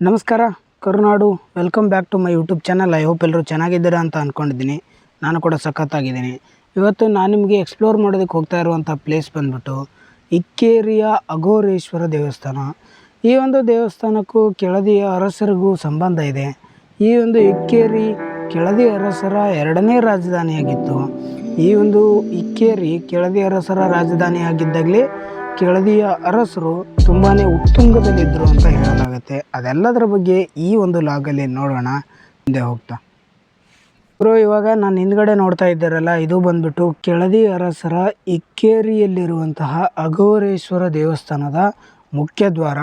ನಮಸ್ಕಾರ, Karunadu. Welcome back to my YouTube channel I hope ಎಲ್ಲರೂ ಚೆನ್ನಾಗಿದ್ದೀರಾ ಅಂತ ಅಂದ್ಕೊಂಡಿದ್ದೀನಿ ನಾನು ಕೂಡ ಸಖತ್ತಾಗಿದ್ದೀನಿ. ಇವತ್ತು ನಾನು ನಿಮಗೆ ಎಕ್ಸ್ಪ್ಲೋರ್ ಮಾಡೋದಕ್ಕೆ ಹೋಗ್ತಾ ಇರುವಂಥ ಪ್ಲೇಸ್ ಬಂದ್ಬಿಟ್ಟು ಇಕ್ಕೇರಿಯ ಅಘೋರೇಶ್ವರ ದೇವಸ್ಥಾನ. ಈ ಒಂದು ದೇವಸ್ಥಾನಕ್ಕೂ ಕೆಳದಿಯ ಅರಸರಿಗೂ ಸಂಬಂಧ ಇದೆ. ಈ ಒಂದು ಇಕ್ಕೇರಿ ಕೆಳದಿ ಅರಸರ ಎರಡನೇ ರಾಜಧಾನಿಯಾಗಿತ್ತು. ಈ ಒಂದು ಇಕ್ಕೇರಿ ಕೆಳದಿ ಅರಸರ ರಾಜಧಾನಿಯಾಗಿದ್ದಾಗಲೇ ಕೆಳದಿಯ ಅರಸರು ತುಂಬಾ ಉತ್ತುಂಗದಲ್ಲಿದ್ದರು ಅಂತ ಹೇಳಲಾಗುತ್ತೆ. ಅದೆಲ್ಲದರ ಬಗ್ಗೆ ಈ ಒಂದು ಲಾಗಲ್ಲಿ ನೋಡೋಣ, ಮುಂದೆ ಹೋಗ್ತಾ. ಬ್ರೋ, ಇವಾಗ ನಾನು ಹಿಂದ್ಗಡೆ ನೋಡ್ತಾ ಇದ್ದಾರಲ್ಲ, ಇದು ಬಂದ್ಬಿಟ್ಟು ಕೆಳದಿ ಅರಸರ ಇಕ್ಕೇರಿಯಲ್ಲಿರುವಂತಹ ಅಘೋರೇಶ್ವರ ದೇವಸ್ಥಾನದ ಮುಖ್ಯ ದ್ವಾರ.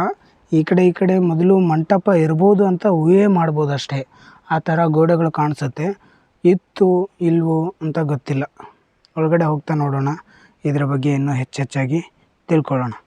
ಈ ಕಡೆ ಈ ಕಡೆ ಮೊದಲು ಮಂಟಪ ಇರ್ಬೋದು ಅಂತ ಊಹೆ ಮಾಡ್ಬೋದು ಅಷ್ಟೇ ಆ ಥರ ಗೋಡೆಗಳು ಕಾಣಿಸುತ್ತೆ. ಇತ್ತು, ಇಲ್ವೋ ಅಂತ ಗೊತ್ತಿಲ್ಲ. ಒಳಗಡೆ ಹೋಗ್ತಾ ನೋಡೋಣ. ಇದರ ಬಗ್ಗೆ ಇನ್ನೂ ಹೆಚ್ಚೆಚ್ಚಾಗಿ. del corona.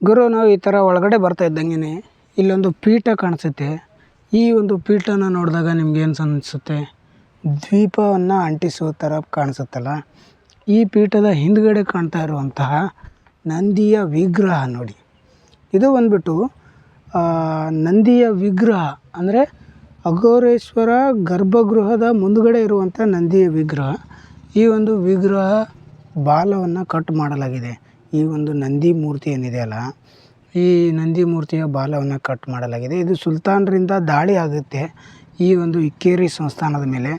ಗುರು, ನಾವು ಈ ಥರ ಒಳಗಡೆ ಬರ್ತಾ ಇದ್ದಂಗೆ ಇಲ್ಲೊಂದು ಪೀಠ ಕಾಣಿಸುತ್ತೆ. ಈ ಒಂದು ಪೀಠನ ನೋಡಿದಾಗ ನಿಮ್ಗೆ ಏನು ಅನಿಸುತ್ತೆ? ದ್ವೀಪವನ್ನು ಅಂಟಿಸುವ ಥರ ಕಾಣಿಸುತ್ತಲ್ಲ. ಈ ಪೀಠದ ಹಿಂದ್ಗಡೆ ಕಾಣ್ತಾ ಇರುವಂತಹ ನಂದಿಯ ವಿಗ್ರಹ ನೋಡಿ. ಇದು ಬಂದ್ಬಿಟ್ಟು ನಂದಿಯ ವಿಗ್ರಹ, ಅಂದರೆ ಅಘೋರೇಶ್ವರ ಗರ್ಭಗೃಹದ ಮುಂದುಗಡೆ ಇರುವಂಥ ನಂದಿಯ ವಿಗ್ರಹ. ಈ ಒಂದು ವಿಗ್ರಹ ಬಾಲವನ್ನು ಕಟ್ ಮಾಡಲಾಗಿದೆ. ಈ ಒಂದು ನಂದಿ ಮೂರ್ತಿ ಏನಿದೆಯಲ್ಲ ಈ ನಂದಿ ಮೂರ್ತಿಯ ಬಾಲವನ್ನು ಕಟ್ ಮಾಡಲಾಗಿದೆ. ಇದು ಸುಲ್ತಾನರಿಂದ ದಾಳಿ ಆಗುತ್ತೆ ಈ ಒಂದು ಇಕ್ಕೇರಿ ಸಂಸ್ಥಾನದ ಮೇಲೆ.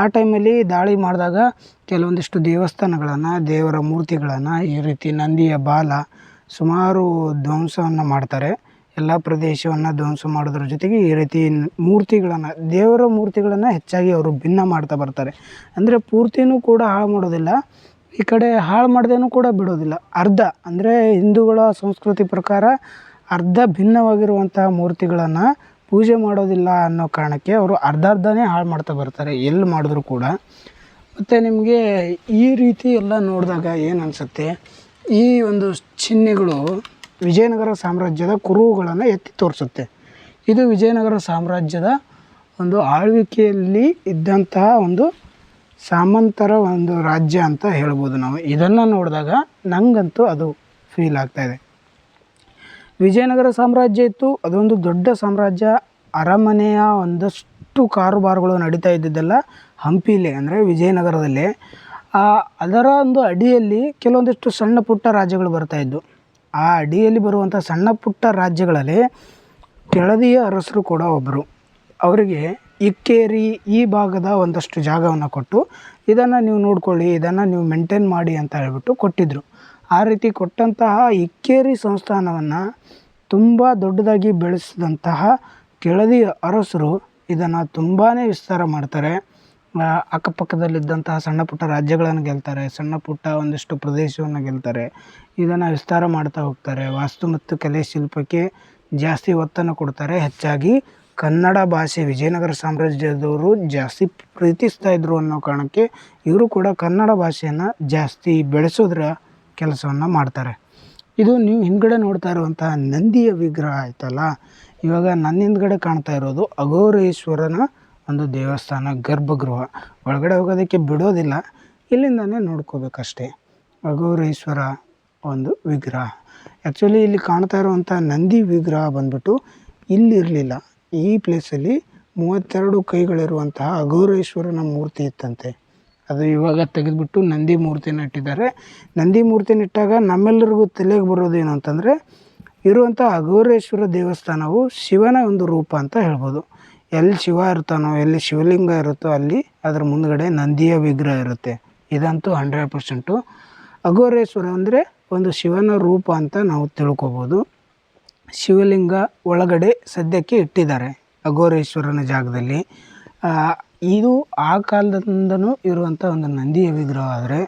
ಆ ಟೈಮಲ್ಲಿ ದಾಳಿ ಮಾಡಿದಾಗ ಕೆಲವೊಂದಿಷ್ಟು ದೇವಸ್ಥಾನಗಳನ್ನು, ದೇವರ ಮೂರ್ತಿಗಳನ್ನು ಈ ರೀತಿ ನಂದಿಯ ಬಾಲ ಸುಮಾರು ಧ್ವಂಸವನ್ನು ಮಾಡ್ತಾರೆ. ಎಲ್ಲ ಪ್ರದೇಶವನ್ನು ಧ್ವಂಸ ಮಾಡೋದ್ರ ಜೊತೆಗೆ ಈ ರೀತಿ ಮೂರ್ತಿಗಳನ್ನು, ದೇವರ ಮೂರ್ತಿಗಳನ್ನು ಹೆಚ್ಚಾಗಿ ಅವರು ಭಿನ್ನ ಮಾಡ್ತಾ ಬರ್ತಾರೆ. ಅಂದರೆ ಪೂರ್ತಿನೂ ಕೂಡ ಹಾಳು ಮಾಡೋದಿಲ್ಲ. ಈ ಕಡೆ ಹಾಳು ಮಾಡ್ದೇನು ಕೂಡ ಬಿಡೋದಿಲ್ಲ. ಅರ್ಧ, ಅಂದರೆ ಹಿಂದೂಗಳ ಸಂಸ್ಕೃತಿ ಪ್ರಕಾರ ಅರ್ಧ ಭಿನ್ನವಾಗಿರುವಂತಹ ಮೂರ್ತಿಗಳನ್ನು ಪೂಜೆ ಮಾಡೋದಿಲ್ಲ ಅನ್ನೋ ಕಾರಣಕ್ಕೆ ಅವರು ಅರ್ಧ ಅರ್ಧನೇ ಹಾಳು ಮಾಡ್ತಾ ಬರ್ತಾರೆ, ಎಲ್ಲಿ ಮಾಡಿದ್ರು ಕೂಡ. ಮತ್ತು ನಿಮಗೆ ಈ ರೀತಿ ಎಲ್ಲ ನೋಡಿದಾಗ ಏನು ಅನಿಸುತ್ತೆ? ಈ ಒಂದು ಚಿಹ್ನೆಗಳು ವಿಜಯನಗರ ಸಾಮ್ರಾಜ್ಯದ ಕುರುಹುಗಳನ್ನು ಎತ್ತಿ ತೋರಿಸುತ್ತೆ. ಇದು ವಿಜಯನಗರ ಸಾಮ್ರಾಜ್ಯದ ಒಂದು ಆಳ್ವಿಕೆಯಲ್ಲಿ ಇದ್ದಂತಹ ಒಂದು ಸಾಮಂತರ ಒಂದು ರಾಜ್ಯ ಅಂತ ಹೇಳ್ಬೋದು ನಾವು. ಇದನ್ನು ನೋಡಿದಾಗ ನನಗಂತೂ ಅದು ಫೀಲ್ ಆಗ್ತಾಯಿದೆ ವಿಜಯನಗರ ಸಾಮ್ರಾಜ್ಯ ಇತ್ತು. ಅದೊಂದು ದೊಡ್ಡ ಸಾಮ್ರಾಜ್ಯ. ಅರಮನೆಯ ಒಂದಷ್ಟು ಕಾರುಬಾರುಗಳು ನಡೀತಾ ಇದ್ದಿದ್ದೆಲ್ಲ ಹಂಪಿಲಿ, ಅಂದರೆ ವಿಜಯನಗರದಲ್ಲಿ. ಆ, ಅದರ ಒಂದು ಅಡಿಯಲ್ಲಿ ಕೆಲವೊಂದಿಷ್ಟು ಸಣ್ಣ ಪುಟ್ಟ ರಾಜ್ಯಗಳು ಬರ್ತಾಯಿದ್ದು ಆ ಅಡಿಯಲ್ಲಿ ಬರುವಂಥ ಸಣ್ಣ ಪುಟ್ಟ ರಾಜ್ಯಗಳಲ್ಲಿ ಕೆಳದಿಯ ಅರಸರು ಕೂಡ ಒಬ್ಬರು ಅವರಿಗೆ ಇಕ್ಕೇರಿ ಈ ಭಾಗದ ಒಂದಷ್ಟು ಜಾಗವನ್ನು ಕೊಟ್ಟು ಇದನ್ನು ನೀವು ನೋಡ್ಕೊಳ್ಳಿ, ಇದನ್ನು ನೀವು ಮೇಂಟೇನ್ ಮಾಡಿ ಅಂತ ಹೇಳ್ಬಿಟ್ಟು ಕೊಟ್ಟಿದ್ದರು ಆ ರೀತಿ ಕೊಟ್ಟಂತಹ ಇಕ್ಕೇರಿ ಸಂಸ್ಥಾನವನ್ನು ತುಂಬ ದೊಡ್ಡದಾಗಿ ಬೆಳೆಸಿದಂತಹ ಕೆಳದಿ ಅರಸರು ಇದನ್ನು ತುಂಬಾ ವಿಸ್ತಾರ ಮಾಡ್ತಾರೆ. ಅಕ್ಕಪಕ್ಕದಲ್ಲಿದ್ದಂತಹ ಸಣ್ಣ ಪುಟ್ಟ ರಾಜ್ಯಗಳನ್ನು ಗೆಲ್ತಾರೆ, ಸಣ್ಣ ಪುಟ್ಟ ಒಂದಿಷ್ಟು ಪ್ರದೇಶವನ್ನು ಗೆಲ್ತಾರೆ, ಇದನ್ನು ವಿಸ್ತಾರ ಮಾಡ್ತಾ ಹೋಗ್ತಾರೆ. ವಾಸ್ತು ಮತ್ತು ಕಲೆ ಶಿಲ್ಪಕ್ಕೆ ಜಾಸ್ತಿ ಒತ್ತನ್ನು ಕೊಡ್ತಾರೆ, ಹೆಚ್ಚಾಗಿ ಕನ್ನಡ ಭಾಷೆ ವಿಜಯನಗರ ಸಾಮ್ರಾಜ್ಯದವರು ಜಾಸ್ತಿ ಪ್ರೀತಿಸ್ತಾ ಇದ್ರು ಅನ್ನೋ ಕಾರಣಕ್ಕೆ ಇವರು ಕೂಡ ಕನ್ನಡ ಭಾಷೆಯನ್ನು ಜಾಸ್ತಿ ಬೆಳೆಸೋದ್ರ ಕೆಲಸವನ್ನು ಮಾಡ್ತಾರೆ. ಇದು ನೀವು ಹಿಂದ್ಗಡೆ ನೋಡ್ತಾ ಇರುವಂತಹ ನಂದಿಯ ವಿಗ್ರಹ ಆಯ್ತಲ್ಲ? ಇವಾಗ ನನ್ನ ಹಿಂದ್ಗಡೆ ಕಾಣ್ತಾ ಇರೋದು ಅಘೋರೇಶ್ವರನ ಒಂದು ದೇವಸ್ಥಾನ ಗರ್ಭಗೃಹ. ಒಳಗಡೆ ಹೋಗೋದಕ್ಕೆ ಬಿಡೋದಿಲ್ಲ, ಇಲ್ಲಿಂದನೇ ನೋಡ್ಕೋಬೇಕಷ್ಟೇ. ಅಘೋರೇಶ್ವರ ಒಂದು ವಿಗ್ರಹ. ಆ್ಯಕ್ಚುಲಿ ಇಲ್ಲಿ ಕಾಣ್ತಾ ಇರುವಂಥ ನಂದಿ ವಿಗ್ರಹ ಬಂದ್ಬಿಟ್ಟು ಇಲ್ಲಿರಲಿಲ್ಲ. ಈ ಪ್ಲೇಸಲ್ಲಿ ಮೂವತ್ತೆರಡು ಕೈಗಳಿರುವಂತಹ ಅಘೋರೇಶ್ವರನ ಮೂರ್ತಿ ಇತ್ತಂತೆ. ಅದು ಇವಾಗ ತೆಗೆದುಬಿಟ್ಟು ನಂದಿ ಮೂರ್ತಿನ ಇಟ್ಟಿದ್ದಾರೆ. ನಂದಿ ಮೂರ್ತಿನ ಇಟ್ಟಾಗ ನಮ್ಮೆಲ್ಲರಿಗೂ ತಲೆಗೆ ಬರೋದೇನು ಅಂತಂದರೆ, ಇರುವಂಥ ಅಘೋರೇಶ್ವರ ದೇವಸ್ಥಾನವು ಶಿವನ ಒಂದು ರೂಪ ಅಂತ ಹೇಳ್ಬೋದು. ಎಲ್ಲಿ ಶಿವ ಇರ್ತಾನೋ, ಎಲ್ಲಿ ಶಿವಲಿಂಗ ಇರುತ್ತೋ ಅಲ್ಲಿ ಅದರ ಮುಂದ್ಗಡೆ ನಂದಿಯ ವಿಗ್ರಹ ಇರುತ್ತೆ. ಇದಂತೂ ಹಂಡ್ರೆಡ್ ಪರ್ಸೆಂಟು. ಅಘೋರೇಶ್ವರ ಅಂದರೆ ಒಂದು ಶಿವನ ರೂಪ ಅಂತ ನಾವು ತಿಳ್ಕೊಬೋದು. ಶಿವಲಿಂಗ ಒಳಗಡೆ ಸದ್ಯಕ್ಕೆ ಇಟ್ಟಿದ್ದಾರೆ ಅಘೋರೇಶ್ವರನ ಜಾಗದಲ್ಲಿ. ಇದು ಆ ಕಾಲದಿಂದನೂ ಇರುವಂಥ ಒಂದು ನಂದಿಯ ವಿಗ್ರಹ ಆದರೆ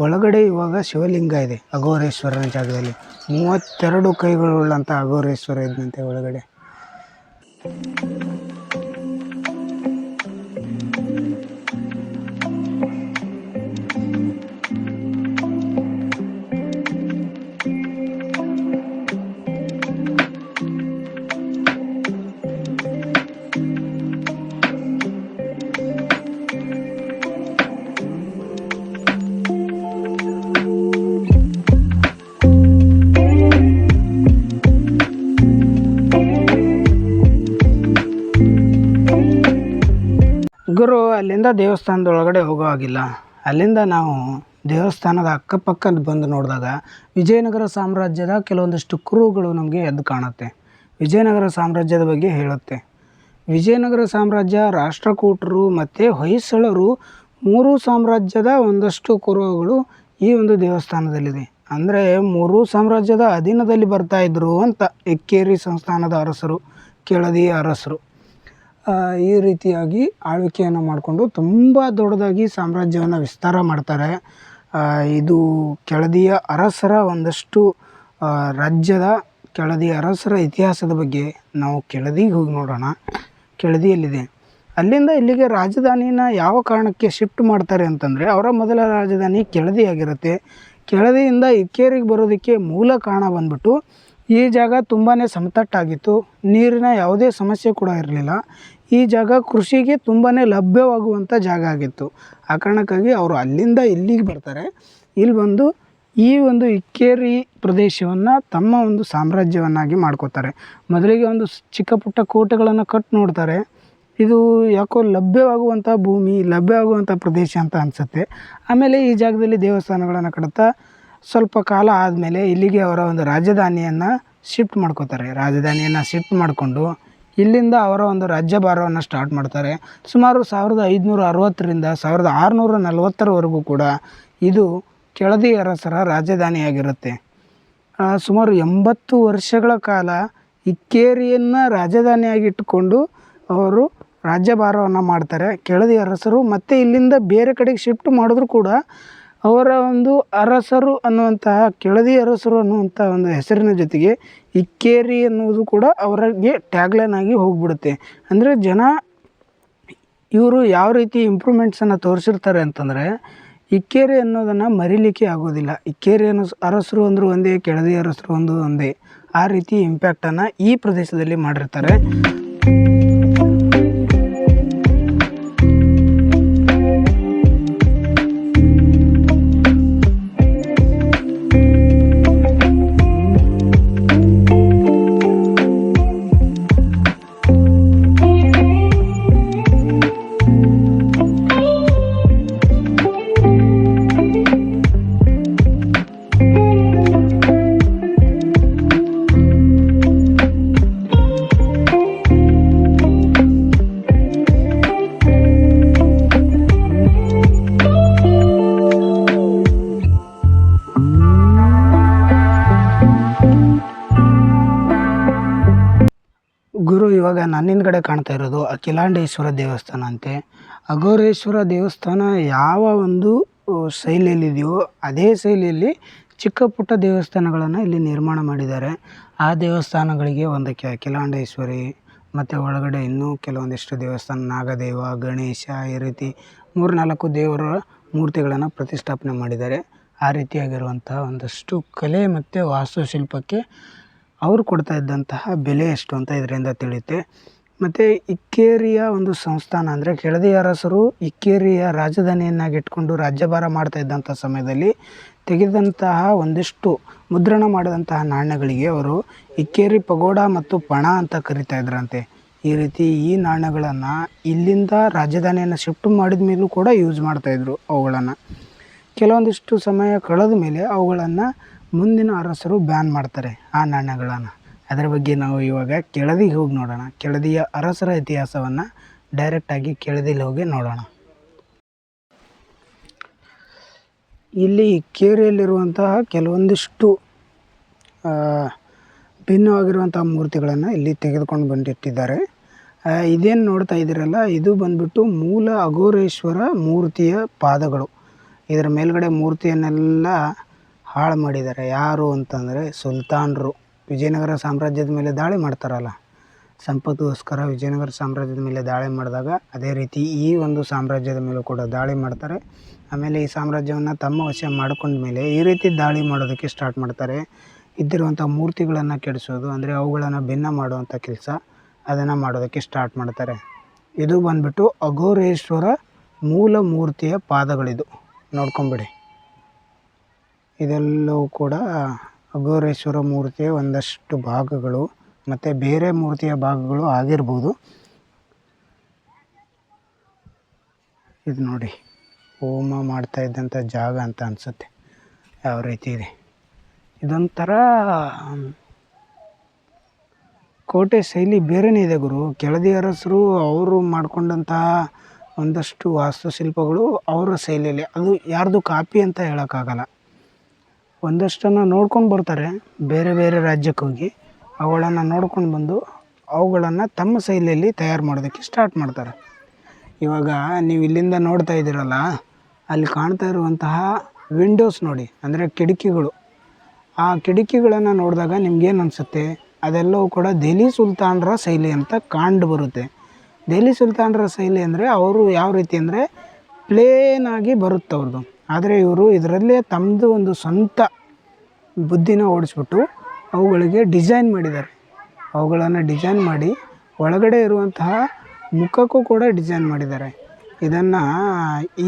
ಒಳಗಡೆ ಇವಾಗ ಶಿವಲಿಂಗ ಇದೆ ಅಘೋರೇಶ್ವರನ ಜಾಗದಲ್ಲಿ. ಮೂವತ್ತೆರಡು ಕೈಗಳುಳ್ಳಂಥ ಅಘೋರೇಶ್ವರ ಇದ್ದಂತೆ ಒಳಗಡೆ. ಗುರು ಅಲ್ಲಿಂದ ದೇವಸ್ಥಾನದ ಒಳಗಡೆ ಹೋಗೋ ಹಾಗಿಲ್ಲ. ಅಲ್ಲಿಂದ ನಾವು ದೇವಸ್ಥಾನದ ಅಕ್ಕಪಕ್ಕ ಬಂದು ನೋಡಿದಾಗ ವಿಜಯನಗರ ಸಾಮ್ರಾಜ್ಯದ ಕೆಲವೊಂದಿಷ್ಟು ಕುರುಹುಗಳು ನಮಗೆ ಎದ್ದು ಕಾಣುತ್ತೆ. ವಿಜಯನಗರ ಸಾಮ್ರಾಜ್ಯದ ಬಗ್ಗೆ ಹೇಳುತ್ತೆ. ವಿಜಯನಗರ ಸಾಮ್ರಾಜ್ಯ ರಾಷ್ಟ್ರಕೂಟರು ಮತ್ತು ಹೊಯ್ಸಳರು ಮೂರು ಸಾಮ್ರಾಜ್ಯದ ಒಂದಷ್ಟು ಕುರುಗಳು ಈ ಒಂದು ದೇವಸ್ಥಾನದಲ್ಲಿದೆ. ಅಂದರೆ ಮೂರು ಸಾಮ್ರಾಜ್ಯದ ಅಧೀನದಲ್ಲಿ ಬರ್ತಾ ಇದ್ದರು ಅಂತ ಇಕ್ಕೇರಿ ಸಂಸ್ಥಾನದ ಅರಸರು, ಕೆಳದಿ ಅರಸರು. ಈ ರೀತಿಯಾಗಿ ಆಳ್ವಿಕೆಯನ್ನು ಮಾಡಿಕೊಂಡು ತುಂಬ ದೊಡ್ಡದಾಗಿ ಸಾಮ್ರಾಜ್ಯವನ್ನು ವಿಸ್ತಾರ ಮಾಡ್ತಾರೆ. ಇದು ಕೆಳದಿಯ ಅರಸರ ಒಂದಷ್ಟು ರಾಜ್ಯದ ಕೆಳದಿಯ ಅರಸರ ಇತಿಹಾಸದ ಬಗ್ಗೆ ನಾವು ಕೆಳದಿಗೆ ಹೋಗಿ ನೋಡೋಣ. ಕೆಳದಿಯಲ್ಲಿದೆ. ಅಲ್ಲಿಂದ ಇಲ್ಲಿಗೆ ರಾಜಧಾನಿನ ಯಾವ ಕಾರಣಕ್ಕೆ ಶಿಫ್ಟ್ ಮಾಡ್ತಾರೆ ಅಂತಂದರೆ ಅವರ ಮೊದಲ ರಾಜಧಾನಿ ಕೆಳದಿಯಾಗಿರುತ್ತೆ. ಕೆಳದಿಯಿಂದ ಇಕ್ಕೇರಿಗೆ ಬರೋದಕ್ಕೆ ಮೂಲ ಕಾರಣ ಬಂದ್ಬಿಟ್ಟು ಈ ಜಾಗ ತುಂಬಾ ಸಮತಟ್ಟಾಗಿತ್ತು. ನೀರಿನ ಯಾವುದೇ ಸಮಸ್ಯೆ ಕೂಡ ಇರಲಿಲ್ಲ. ಈ ಜಾಗ ಕೃಷಿಗೆ ತುಂಬಾ ಲಭ್ಯವಾಗುವಂಥ ಜಾಗ ಆಗಿತ್ತು. ಆ ಕಾರಣಕ್ಕಾಗಿ ಅವರು ಅಲ್ಲಿಂದ ಇಲ್ಲಿಗೆ ಬರ್ತಾರೆ. ಇಲ್ಲಿ ಬಂದು ಈ ಒಂದು ಇಕ್ಕೇರಿ ಪ್ರದೇಶವನ್ನು ತಮ್ಮ ಒಂದು ಸಾಮ್ರಾಜ್ಯವನ್ನಾಗಿ ಮಾಡ್ಕೋತಾರೆ. ಮೊದಲಿಗೆ ಒಂದು ಚಿಕ್ಕ ಪುಟ್ಟ ಕೋಟೆಗಳನ್ನು ಕಟ್ಟಿ ನೋಡ್ತಾರೆ. ಇದು ಯಾಕೋ ಲಭ್ಯವಾಗುವಂಥ ಭೂಮಿ ಲಭ್ಯವಾಗುವಂಥ ಪ್ರದೇಶ ಅಂತ ಅನಿಸುತ್ತೆ. ಆಮೇಲೆ ಈ ಜಾಗದಲ್ಲಿ ದೇವಸ್ಥಾನಗಳನ್ನು ಕಟ್ತಾ ಸ್ವಲ್ಪ ಕಾಲ ಆದಮೇಲೆ ಇಲ್ಲಿಗೆ ಅವರ ಒಂದು ರಾಜಧಾನಿಯನ್ನು ಶಿಫ್ಟ್ ಮಾಡ್ಕೋತಾರೆ. ರಾಜಧಾನಿಯನ್ನು ಶಿಫ್ಟ್ ಮಾಡಿಕೊಂಡು ಇಲ್ಲಿಂದ ಅವರ ಒಂದು ರಾಜ್ಯಭಾರವನ್ನು ಸ್ಟಾರ್ಟ್ ಮಾಡ್ತಾರೆ. ಸುಮಾರು ಸಾವಿರದ ಐದುನೂರ ಅರವತ್ತರಿಂದ ಸಾವಿರದ ಆರುನೂರ ನಲವತ್ತರವರೆಗೂ ಕೂಡ ಇದು ಕೆಳದಿ ಅರಸರ ರಾಜಧಾನಿಯಾಗಿರುತ್ತೆ. ಸುಮಾರು ಎಂಬತ್ತು ವರ್ಷಗಳ ಕಾಲ ಇಕ್ಕೇರಿಯನ್ನು ರಾಜಧಾನಿಯಾಗಿಟ್ಟುಕೊಂಡು ಅವರು ರಾಜ್ಯಭಾರವನ್ನು ಮಾಡ್ತಾರೆ. ಕೆಳದಿ ಅರಸರು ಮತ್ತು ಇಲ್ಲಿಂದ ಬೇರೆ ಕಡೆಗೆ ಶಿಫ್ಟ್ ಮಾಡಿದ್ರು ಕೂಡ ಅವರ ಒಂದು ಅರಸರು ಅನ್ನುವಂತಹ, ಕೆಳದಿ ಅರಸರು ಅನ್ನುವಂಥ ಒಂದು ಹೆಸರಿನ ಜೊತೆಗೆ ಇಕ್ಕೇರಿ ಅನ್ನುವುದು ಕೂಡ ಅವರಿಗೆ ಟ್ಯಾಗ್ಲೈನ್ ಆಗಿ ಹೋಗ್ಬಿಡುತ್ತೆ. ಅಂದರೆ ಜನ ಇವರು ಯಾವ ರೀತಿ ಇಂಪ್ರೂವ್ಮೆಂಟ್ಸನ್ನು ತೋರಿಸಿರ್ತಾರೆ ಅಂತಂದರೆ, ಇಕ್ಕೇರಿ ಅನ್ನೋದನ್ನು ಮರಿಲಿಕ್ಕೆ ಆಗೋದಿಲ್ಲ. ಇಕ್ಕೇರಿ ಅನ್ನೋ ಅರಸರು ಅಂದರು ಒಂದೇ, ಕೆಳದಿ ಅರಸರು ಒಂದು ಒಂದೇ. ಆ ರೀತಿ ಇಂಪ್ಯಾಕ್ಟನ್ನು ಈ ಪ್ರದೇಶದಲ್ಲಿ ಮಾಡಿರ್ತಾರೆ. ಹಿಂದ್ಗಡೆ ಕಾಣ್ತಾ ಇರೋದು ಅಖಿಲಾಂಡೇಶ್ವರ ದೇವಸ್ಥಾನ ಅಂತೆ. ಅಘೋರೇಶ್ವರ ದೇವಸ್ಥಾನ ಯಾವ ಒಂದು ಶೈಲಿಯಲ್ಲಿದೆಯೋ ಅದೇ ಶೈಲಿಯಲ್ಲಿ ಚಿಕ್ಕ ಪುಟ್ಟ ದೇವಸ್ಥಾನಗಳನ್ನು ಇಲ್ಲಿ ನಿರ್ಮಾಣ ಮಾಡಿದ್ದಾರೆ. ಆ ದೇವಸ್ಥಾನಗಳಿಗೆ ಒಂದಕ್ಕೆ ಅಖಿಲಾಂಡೇಶ್ವರಿ, ಮತ್ತು ಒಳಗಡೆ ಇನ್ನೂ ಕೆಲವೊಂದಿಷ್ಟು ದೇವಸ್ಥಾನ, ನಾಗದೇವ, ಗಣೇಶ, ಈ ರೀತಿ ಮೂರು ನಾಲ್ಕು ದೇವರ ಮೂರ್ತಿಗಳನ್ನು ಪ್ರತಿಷ್ಠಾಪನೆ ಮಾಡಿದ್ದಾರೆ. ಆ ರೀತಿಯಾಗಿರುವಂಥ ಒಂದಷ್ಟು ಕಲೆ ಮತ್ತು ವಾಸ್ತುಶಿಲ್ಪಕ್ಕೆ ಅವರು ಕೊಡ್ತಾ ಇದ್ದಂತಹ ಬೆಲೆ ಎಷ್ಟು ಅಂತ ಇದರಿಂದ ತಿಳಿಯುತ್ತೆ. ಮತ್ತು ಇಕ್ಕೇರಿಯ ಒಂದು ಸಂಸ್ಥಾನ ಅಂದರೆ ಕೆಳದಿ ಅರಸರು ಇಕ್ಕೇರಿಯ ರಾಜಧಾನಿಯನ್ನಾಗಿಟ್ಕೊಂಡು ರಾಜ್ಯಭಾರ ಮಾಡ್ತಾ ಇದ್ದಂಥ ಸಮಯದಲ್ಲಿ ತೆಗೆದಂತಹ ಒಂದಿಷ್ಟು ಮುದ್ರಣ ಮಾಡಿದಂತಹ ನಾಣ್ಯಗಳಿಗೆ ಅವರು ಇಕ್ಕೇರಿ ಪಗೋಡ ಮತ್ತು ಪಣ ಅಂತ ಕರಿತಾ ಇದ್ರಂತೆ. ಈ ರೀತಿ ಈ ನಾಣ್ಯಗಳನ್ನು ಇಲ್ಲಿಂದ ರಾಜಧಾನಿಯನ್ನು ಶಿಫ್ಟ್ ಮಾಡಿದ ಮೇಲೂ ಕೂಡ ಯೂಸ್ ಮಾಡ್ತಾಯಿದ್ರು ಅವುಗಳನ್ನು. ಕೆಲವೊಂದಿಷ್ಟು ಸಮಯ ಕಳೆದ ಮೇಲೆ ಅವುಗಳನ್ನು ಮುಂದಿನ ಅರಸರು ಬ್ಯಾನ್ ಮಾಡ್ತಾರೆ ಆ ನಾಣ್ಯಗಳನ್ನು. ಅದರ ಬಗ್ಗೆ ನಾವು ಇವಾಗ ಕೆಳದಿಗೆ ಹೋಗಿ ನೋಡೋಣ. ಕೆಳದಿಯ ಅರಸರ ಇತಿಹಾಸವನ್ನು ಡೈರೆಕ್ಟಾಗಿ ಕೆಳದಿಲಿ ಹೋಗಿ ನೋಡೋಣ. ಇಲ್ಲಿ ಕೇರಿಯಲ್ಲಿರುವಂತಹ ಕೆಲವೊಂದಿಷ್ಟು ಭಿನ್ನವಾಗಿರುವಂತಹ ಮೂರ್ತಿಗಳನ್ನು ಇಲ್ಲಿ ತೆಗೆದುಕೊಂಡು ಬಂದಿಟ್ಟಿದ್ದಾರೆ. ಇದೇನು ನೋಡ್ತಾ ಇದ್ದೀರಲ್ಲ, ಇದು ಬಂದ್ಬಿಟ್ಟು ಮೂಲ ಅಘೋರೇಶ್ವರ ಮೂರ್ತಿಯ ಪಾದಗಳು. ಇದರ ಮೇಲ್ಗಡೆ ಮೂರ್ತಿಯನ್ನೆಲ್ಲ ಹಾಳು ಮಾಡಿದ್ದಾರೆ. ಯಾರು ಅಂತಂದರೆ ಸುಲ್ತಾನರು. ವಿಜಯನಗರ ಸಾಮ್ರಾಜ್ಯದ ಮೇಲೆ ದಾಳಿ ಮಾಡ್ತಾರಲ್ಲ, ಸಂಪತ್ತಿಗೋಸ್ಕರ ವಿಜಯನಗರ ಸಾಮ್ರಾಜ್ಯದ ಮೇಲೆ ದಾಳಿ ಮಾಡಿದಾಗ ಅದೇ ರೀತಿ ಈ ಒಂದು ಸಾಮ್ರಾಜ್ಯದ ಮೇಲೂ ಕೂಡ ದಾಳಿ ಮಾಡ್ತಾರೆ. ಆಮೇಲೆ ಈ ಸಾಮ್ರಾಜ್ಯವನ್ನು ತಮ್ಮ ವಶ ಮಾಡ್ಕೊಂಡ ಮೇಲೆ ಈ ರೀತಿ ದಾಳಿ ಮಾಡೋದಕ್ಕೆ ಸ್ಟಾರ್ಟ್ ಮಾಡ್ತಾರೆ. ಇದ್ದಿರುವಂಥ ಮೂರ್ತಿಗಳನ್ನು ಕೆಡಿಸೋದು, ಅಂದರೆ ಅವುಗಳನ್ನು ಭಿನ್ನ ಮಾಡುವಂಥ ಕೆಲಸ ಅದನ್ನು ಮಾಡೋದಕ್ಕೆ ಸ್ಟಾರ್ಟ್ ಮಾಡ್ತಾರೆ. ಇದು ಬಂದ್ಬಿಟ್ಟು ಅಘೋರೇಶ್ವರ ಮೂಲ ಮೂರ್ತಿಯ ಪಾದಗಳಿದು. ನೋಡ್ಕೊಂಬಿಡಿ. ಇದೆಲ್ಲವೂ ಕೂಡ ಅಘೋರೇಶ್ವರ ಮೂರ್ತಿಯ ಒಂದಷ್ಟು ಭಾಗಗಳು ಮತ್ತು ಬೇರೆ ಮೂರ್ತಿಯ ಭಾಗಗಳು ಆಗಿರ್ಬೋದು. ಇದು ನೋಡಿ, ಹೋಮ ಮಾಡ್ತಾ ಇದ್ದಂಥ ಜಾಗ ಅಂತ ಅನಿಸುತ್ತೆ. ಯಾವ ರೀತಿ ಇದೆ? ಇದೊಂಥರ ಕೋಟೆ ಶೈಲಿ ಬೇರೆಯೇ ಇದೆ ಗುರು. ಕೆಳದಿ ಅರಸರು ಅವರು ಮಾಡಿಕೊಂಡಂತಹ ಒಂದಷ್ಟು ವಾಸ್ತುಶಿಲ್ಪಗಳು ಅವರ ಶೈಲಿಯಲ್ಲಿ. ಅದು ಯಾರ್ದು ಕಾಪಿ ಅಂತ ಹೇಳೋಕ್ಕಾಗಲ್ಲ. ಒಂದಷ್ಟನ್ನು ನೋಡ್ಕೊಂಡು ಬರ್ತಾರೆ. ಬೇರೆ ಬೇರೆ ರಾಜ್ಯಕ್ಕೆ ಹೋಗಿ ಅವುಗಳನ್ನು ನೋಡ್ಕೊಂಡು ಬಂದು ಅವುಗಳನ್ನು ತಮ್ಮ ಶೈಲಿಯಲ್ಲಿ ತಯಾರು ಮಾಡೋದಕ್ಕೆ ಸ್ಟಾರ್ಟ್ ಮಾಡ್ತಾರೆ. ಇವಾಗ ನೀವು ಇಲ್ಲಿಂದ ನೋಡ್ತಾ ಇದ್ದೀರಲ್ಲ, ಅಲ್ಲಿ ಕಾಣ್ತಾ ಇರುವಂತಹ ವಿಂಡೋಸ್ ನೋಡಿ, ಅಂದರೆ ಕಿಟಕಿಗಳು. ಆ ಕಿಟಕಿಗಳನ್ನು ನೋಡಿದಾಗ ನಿಮ್ಗೇನು ಅನಿಸುತ್ತೆ? ಅದೆಲ್ಲವೂ ಕೂಡ ದೆಹಲಿ ಸುಲ್ತಾನರ ಶೈಲಿ ಅಂತ ಕಂಡು ಬರುತ್ತೆ. ದೆಹಲಿ ಸುಲ್ತಾನರ ಶೈಲಿ ಅಂದರೆ ಅವರು ಯಾವ ರೀತಿ ಅಂದರೆ ಪ್ಲೇನಾಗಿ ಬರುತ್ತೆ ಅವ್ರದ್ದು ಆದರೆ ಇವರು ಇದರಲ್ಲೇ ತಮ್ಮದು ಒಂದು ಸ್ವಂತ ಬುದ್ಧಿನ ಓಡಿಸ್ಬಿಟ್ಟು ಅವುಗಳಿಗೆ ಡಿಸೈನ್ ಮಾಡಿದ್ದಾರೆ. ಅವುಗಳನ್ನು ಡಿಸೈನ್ ಮಾಡಿ ಒಳಗಡೆ ಇರುವಂತಹ ಮುಖಕ್ಕೂ ಕೂಡ ಡಿಸೈನ್ ಮಾಡಿದ್ದಾರೆ. ಇದನ್ನು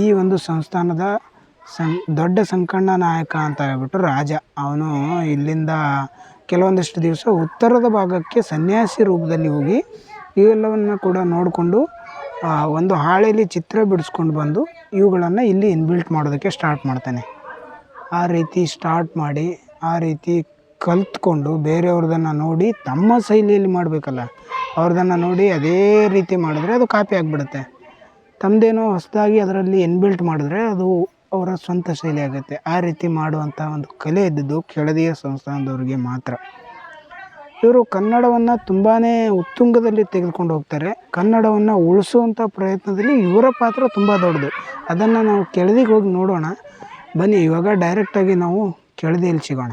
ಈ ಒಂದು ಸಂಸ್ಥಾನದ ಸಂ, ದೊಡ್ಡ ಸಂಕಣ್ಣ ನಾಯಕ ಅಂತ ಹೇಳ್ಬಿಟ್ಟು ರಾಜ. ಅವನು ಇಲ್ಲಿಂದ ಕೆಲವೊಂದಷ್ಟು ದಿವಸ ಉತ್ತರದ ಭಾಗಕ್ಕೆ ಸನ್ಯಾಸಿ ರೂಪದಲ್ಲಿ ಹೋಗಿ ಇವೆಲ್ಲವನ್ನು ಕೂಡ ನೋಡಿಕೊಂಡು ಒಂದು ಹಾಳೆಯಲ್ಲಿ ಚಿತ್ರ ಬಿಡಿಸ್ಕೊಂಡು ಬಂದು ಇವುಗಳನ್ನು ಇಲ್ಲಿ ಇನ್ಬಿಲ್ಟ್ ಮಾಡೋದಕ್ಕೆ ಸ್ಟಾರ್ಟ್ ಮಾಡ್ತೇನೆ. ಆ ರೀತಿ ಸ್ಟಾರ್ಟ್ ಮಾಡಿ, ಆ ರೀತಿ ಕಲ್ತ್ಕೊಂಡು ಬೇರೆಯವ್ರದನ್ನು ನೋಡಿ ತಮ್ಮ ಶೈಲಿಯಲ್ಲಿ ಮಾಡಬೇಕಲ್ಲ, ಅವ್ರದನ್ನು ನೋಡಿ ಅದೇ ರೀತಿ ಮಾಡಿದ್ರೆ ಅದು ಕಾಪಿ ಆಗಿಬಿಡುತ್ತೆ. ತಮ್ಮದೇನೋ ಹೊಸದಾಗಿ ಅದರಲ್ಲಿ ಇನ್ಬಿಲ್ಟ್ ಮಾಡಿದ್ರೆ ಅದು ಅವರ ಸ್ವಂತ ಶೈಲಿ ಆಗುತ್ತೆ. ಆ ರೀತಿ ಮಾಡುವಂಥ ಒಂದು ಕಲೆ ಇದ್ದದ್ದು ಕೆಳದಿಯ ಸಂಸ್ಥಾನದವ್ರಿಗೆ ಮಾತ್ರ. ಇವರು ಕನ್ನಡವನ್ನು ತುಂಬಾ ಉತ್ತುಂಗದಲ್ಲಿ ತೆಗೆದುಕೊಂಡು ಹೋಗ್ತಾರೆ. ಕನ್ನಡವನ್ನು ಉಳಿಸುವಂಥ ಪ್ರಯತ್ನದಲ್ಲಿ ಇವರ ಪಾತ್ರ ತುಂಬ ದೊಡ್ಡದು. ಅದನ್ನು ನಾವು ಕೆಳದಿಗೆ ಹೋಗಿ ನೋಡೋಣ. ಬನ್ನಿ, ಇವಾಗ ಡೈರೆಕ್ಟಾಗಿ ನಾವು ಕೆಳದಿಯಲ್ಲಿ ಸಿಗೋಣ?